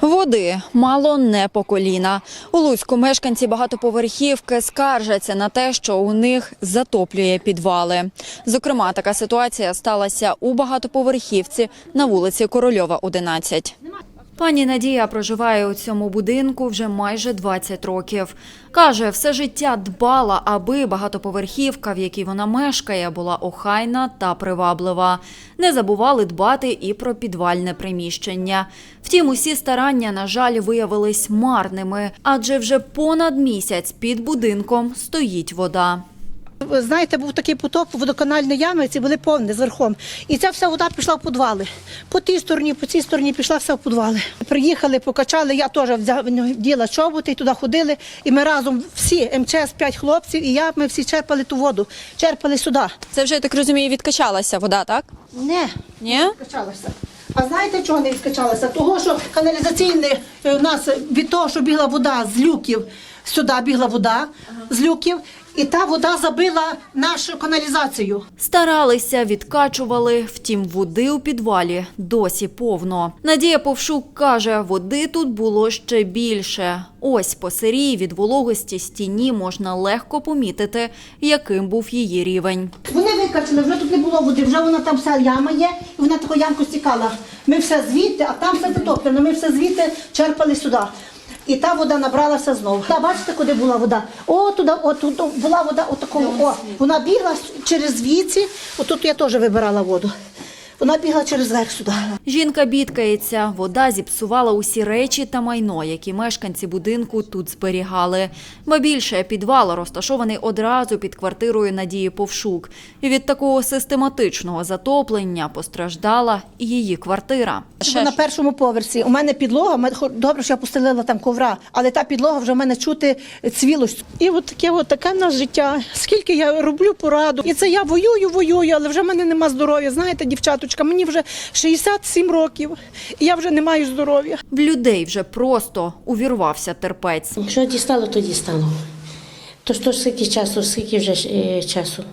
Води мало не по коліна. У Луцьку мешканці багатоповерхівки скаржаться на те, що у них затоплює підвали. Зокрема, така ситуація сталася у багатоповерхівці на вулиці Корольова, 11. Пані Надія проживає у цьому будинку вже майже 20 років. Каже, все життя дбала, аби багатоповерхівка, в якій вона мешкає, була охайна та приваблива. Не забували дбати і про підвальне приміщення. Втім, усі старання, на жаль, виявились марними, адже вже понад місяць під будинком стоїть вода. Ви Знаєте, був такий потоп водоканальної ями, ці були повні зверхом. І ця вся вода пішла в підвали. По тій стороні, по цій стороні пішла все в підвали. Приїхали, покачали, я теж взяла діла чоботи, і туди ходили. І ми разом всі, МЧС, п'ять хлопців, і я, ми всі черпали ту воду, черпали сюди. Це вже, я так розумію, відкачалася вода, так? Не, Ні? не відкачалася. А знаєте, чого не відкачалася? Того, що каналізаційне е, у нас від того, що бігла вода з люків, сюди бігла вода з люків, і та вода забила нашу каналізацію. Старалися, відкачували, втім, води у підвалі досі повно. Надія Повшук каже, води тут було ще більше. Ось по сирій від вологості стіні можна легко помітити, яким був її рівень. Вони викачали, вже тут не було води, вже вона там вся яма є, і вона таку ямку стікала. Ми все звідти, а там все затоплено, ми все звідти черпали сюди. І та вода набралася знову. Та бачите, куди була вода? О, туди, о, тут була вода отакого. О, вона бігла через віці. отут я теж вибирала воду. Вона бігла через верх сюди. Жінка бідкається, вода зіпсувала усі речі та майно, які мешканці будинку тут зберігали. Ба більше підвал розташований одразу під квартирою Надії Повшук. І від такого систематичного затоплення постраждала і її квартира. Бо на першому поверсі у мене підлога, добре, що я постелила там ковра, але та підлога вже в мене чути цвілость. І от таке, от таке в нас життя. Скільки я роблю пораду, і це я воюю, воюю, але вже в мене нема здоров'я. Знаєте, дівчаточка, мені вже 67 років, і я вже не маю здоров'я. В людей вже просто увірвався терпець. Якщо дістало, то дістало. То ж то скільки часу, скільки вже е, часу.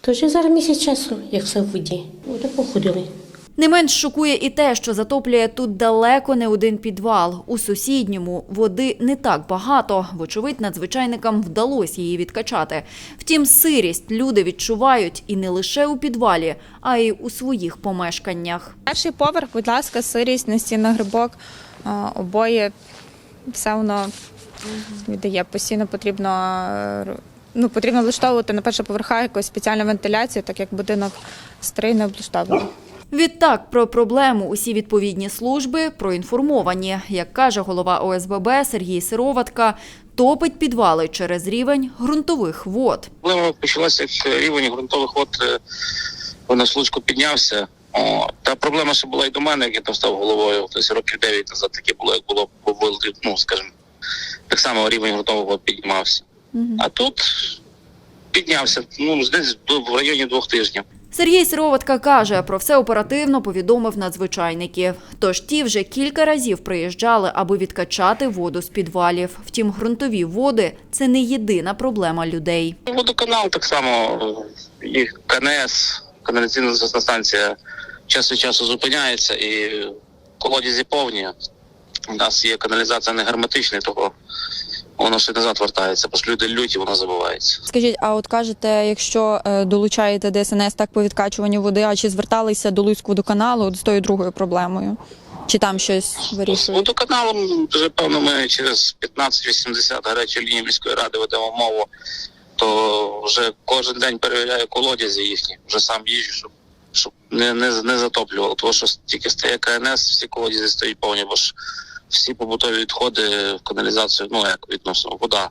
То вже зараз місяць часу, як все в воді. Вже походили. Не менш шокує і те, що затоплює тут далеко не один підвал. У сусідньому води не так багато. Вочевидь, надзвичайникам вдалося її відкачати. Втім, сирість люди відчувають і не лише у підвалі, а й у своїх помешканнях. Перший поверх, будь ласка, сирість, настінна грибок, обоє, все воно віддає. Постійно потрібно, е, ну, потрібно влаштовувати на перших поверхах якусь спеціальну вентиляцію, так як будинок старий не облаштований. Відтак про проблему усі відповідні служби проінформовані. Як каже голова ОСББ Сергій Сироватка, топить підвали через рівень ґрунтових вод. Проблема почалася, як рівень ґрунтових вод е, у нас піднявся. О, та проблема ще була і до мене, як я там став головою. Тобто років 9 назад таке було, як було ну скажімо, так само рівень ґрунтових вод піднімався. А тут піднявся ну десь в районі двох тижнів. Сергій Сироватка каже, про все оперативно повідомив надзвичайників. Тож ті вже кілька разів приїжджали, аби відкачати воду з підвалів. Втім, ґрунтові води це не єдина проблема людей. Водоканал так само, і КНС, каналізаційна станція час від часу зупиняється і колодязі повні. У нас є каналізація не герметична, того воно ще назад вертається, бо ж люди люті, воно забувається. Скажіть, а от кажете, якщо е, долучаєте ДСНС так по відкачуванню води, а чи зверталися до Луцького водоканалу от з тою другою проблемою? Чи там щось вирішують? водоканалом вже певно ми через 15-80 гарячої лінії міської ради ведемо мову, то вже кожен день перевіряю колодязі їхні, вже сам їжджу, щоб, щоб не, не, не затоплювало. Тому що тільки стає КНС, всі колодязі стоять повні, бо ж всі побутові відходи в каналізацію, ну як відносно, вода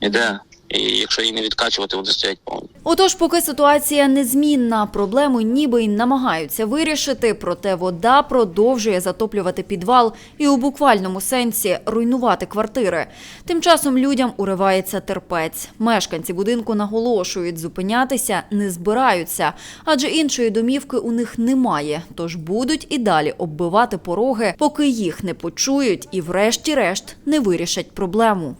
йде. І якщо її не відкачувати, вони стоять повні. Отож, поки ситуація незмінна, проблему ніби й намагаються вирішити, проте вода продовжує затоплювати підвал і у буквальному сенсі руйнувати квартири. Тим часом людям уривається терпець. Мешканці будинку наголошують, зупинятися не збираються, адже іншої домівки у них немає. Тож будуть і далі оббивати пороги, поки їх не почують і, врешті-решт, не вирішать проблему.